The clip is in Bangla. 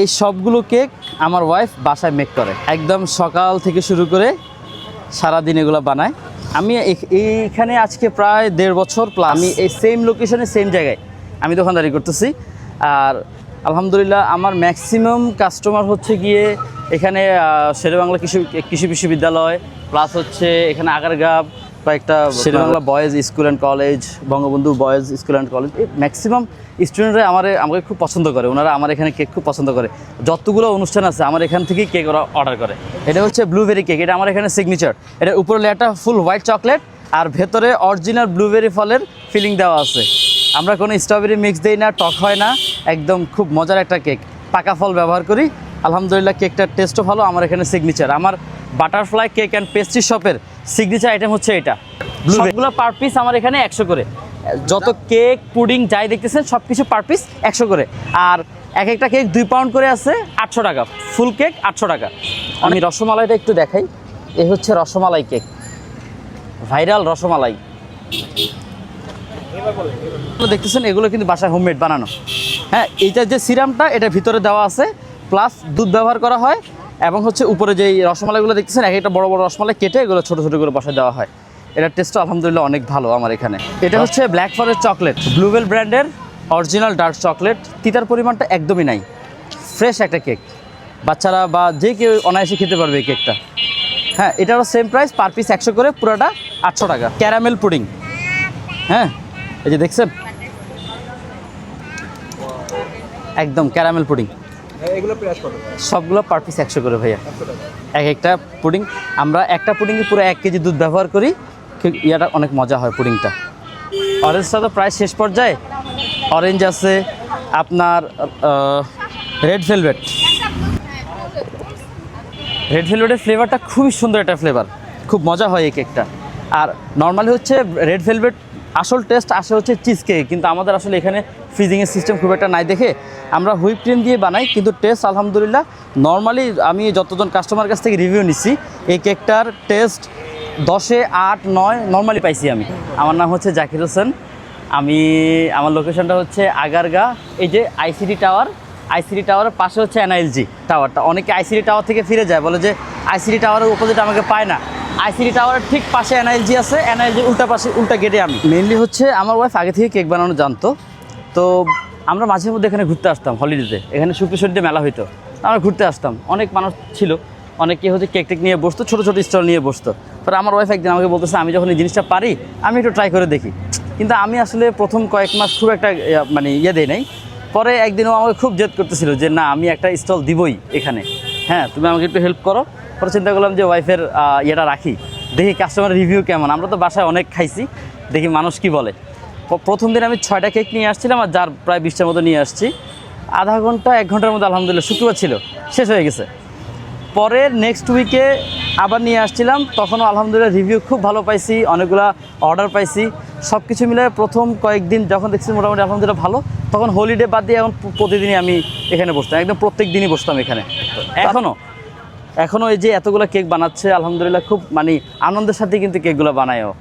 এই সবগুলো কেক আমার ওয়াইফ বাসায় মেক করে। একদম সকাল থেকে শুরু করে সারাদিন এগুলো বানায়। আমি এইখানে আজকে প্রায় দেড় বছর প্লাস আমি এই সেম লোকেশনে সেম জায়গায় আমি দোকানদারি করতেছি। আর আলহামদুলিল্লাহ আমার ম্যাক্সিমাম কাস্টমার হচ্ছে গিয়ে এখানে শেরে বাংলা কৃষি কৃষি বিশ্ববিদ্যালয় প্লাস হচ্ছে এখানে আগারগাঁও কয়েকটা Sher-e-Bangla boys school and college Bangabandhu boys school and college maximum স্টুডেন্টরা আমার আমাকে খুব পছন্দ করে। ওনারা আমার এখানে কেক খুব পছন্দ করে। যতগুলো অনুষ্ঠান আছে আমার এখান থেকেই কেক ওরা অর্ডার করে। এটা হচ্ছে ব্লুবেরি কেক এটা আমার এখানে সিগনেচার এটা উপরে লেয়ারটা ফুল হোয়াইট চকলেট আর ভেতরে অরিজিনাল ব্লুবেরি ফলের ফিলিং দেওয়া আছে। আমরা কোনো স্ট্রবেরি মিক্স দিই না টক হয় না একদম খুব মজার একটা কেক পাকা ফল ব্যবহার করি। আলহামদুলিল্লাহ কেকটার টেস্টও ভালো আমার এখানে সিগনেচার আমার বাটারফ্লাই কেক অ্যান্ড পেস্ট্রি শপের সিগনেচার আইটেম হচ্ছে এটা। সবগুলো পার পিস আমার এখানে একশো করে। যত কেক পুডিং যাই দেখতেছেন সব কিছু পার পিস একশো করে। আর এক একটা কেক দুই পাউন্ড করে আছে আটশো টাকা। ফুল কেক আটশো টাকা। আমি রসমালাইটা একটু দেখাই। এ হচ্ছে রসমালাই কেক ভাইরাল রসমালাই। দেখতেছেন এগুলো কিন্তু বাসায় হোমমেড বানানো। হ্যাঁ এইটার যে সিরামটা এটা ভিতরে দেওয়া আছে। প্লাস দুধ ব্যবহার করা হয়। এবং হচ্ছে উপরে যে রসমালাইগুলো দেখতেছেন এক একটা বড় বড় রসমালাই কেটে এগুলো ছোটো ছোটো করে বাসায় দেওয়া হয়। এটার টেস্টটা আলহামদুলিল্লাহ অনেক ভালো আমার এখানে। এটা হচ্ছে ব্ল্যাক ফরেস্ট চকলেট ব্লুবেল ব্র্যান্ডের অরিজিনাল ডার্ক চকলেট তিতার পরিমাণটা একদমই নাই। ফ্রেশ একটা কেক বাচ্চারা বা যে কেউ অনায়াসে খেতে পারবে এই কেকটা হ্যাঁ এটারও সেম প্রাইস পার পিস একশো করে পুরোটা আটশো টাকা। ক্যারামেল পুডিং হ্যাঁ এই যে দেখছেন? একদম ক্যারামেল পুডিং সবগুলো পার পিস একশো করে ভাইয়া। এক একটা পুডিং। আমরা একটা পুডিংয়ে পুরো এক কেজি দুধ ব্যবহার করি। ইয়াটা অনেক মজা হয় পুডিংটা। অরেঞ্জটা তো প্রায় শেষ পর্যায়ে। অরেঞ্জ আছে আপনার রেড ভেলভেট রেড ভেলভেটের ফ্লেভারটা খুবই সুন্দর একটা ফ্লেভার খুব মজা হয় এই কেকটা আর নর্মালি হচ্ছে রেড ভেলভেট আসল টেস্ট আসে হচ্ছে চিজ কেক কিন্তু আমাদের আসলে এখানে ফ্রিজিংয়ের সিস্টেম খুব একটা নাই দেখে আমরা হুইপ ক্রিম দিয়ে বানাই, কিন্তু টেস্ট আলহামদুলিল্লাহ নর্মালি আমি যতজন কাস্টমার কাছ থেকে রিভিউ নিচ্ছি এই কেকটার টেস্ট দশে আট নয় নর্মালি পাইছি আমি। আমার নাম হচ্ছে জাকির হোসেন, আমি, আমার লোকেশনটা হচ্ছে আগারগা, এই যে আইসিডি টাওয়ার আইসিডি টাওয়ারের পাশে হচ্ছে এনআইএলজি টাওয়ারটা অনেকে আইসিডি টাওয়ার থেকে ফিরে যায়, বলে যে আইসিডি টাওয়ারের অপোজিট আমাকে পায় না। আইসিডি টাওয়ারের ঠিক পাশে এনআইএলজি আছে, এনআইএলজি উল্টা পাশে, উল্টা গেটে আমি। মেনলি হচ্ছে আমার ওয়াইফ আগে থেকে কেক বানানো জানতো। তো আমরা মাঝে মধ্যে এখানে ঘুরতে আসতাম হলিডেতে এখানে শুক্রশরীতে মেলা হইতো। আমরা ঘুরতে আসতাম। অনেক মানুষ ছিল। অনেকে হচ্ছে কেক টেক নিয়ে বসতো, ছোটো ছোটো স্টল নিয়ে বসতো। পরে আমার ওয়াইফ একদিন আমাকে বলতেছে, আমি যখন এই জিনিসটা পারি, আমি একটু ট্রাই করে দেখি। কিন্তু আমি আসলে প্রথম কয়েক মাস খুব একটা মানে ইয়ে দেই নাই। পরে একদিন ও আমাকে খুব জেদ করতেছিল যে, না, আমি একটা স্টল দিবই এখানে। হ্যাঁ তুমি আমাকে একটু হেল্প করো। পরে চিন্তা করলাম যে ওয়াইফের ইয়েটা রাখি। দেখি কাস্টমার রিভিউ কেমন। আমরা তো বাসায় অনেক খাইছি, দেখি মানুষ কি বলে। প্রথম দিন আমি ছয়টা কেক নিয়ে আসছিলাম আর যার প্রায় বিশটার মতো নিয়ে আসছি। আধা ঘণ্টা, এক ঘণ্টার মধ্যে আলহামদুলিল্লাহ শুক্রবার ছিল, শেষ হয়ে গেছে। পরের নেক্সট উইকে আবার নিয়ে আসছিলাম, তখনও আলহামদুলিল্লাহ রিভিউ খুব ভালো পাইছি, অনেকগুলা অর্ডার পাইছি। সব কিছু মিলে প্রথম কয়েকদিন যখন দেখছি মোটামুটি আলহামদুলিল্লাহ ভালো, তখন হলিডে বাদ দিয়ে এখন প্রতিদিনই আমি এখানে বসতাম, একদম প্রত্যেক দিনই বসতাম এখানে। এখনও এখনও এই যে এতগুলো কেক বানাচ্ছে আলহামদুলিল্লাহ খুব মানে আনন্দের সাথে কিন্তু কেকগুলো বানায়ও।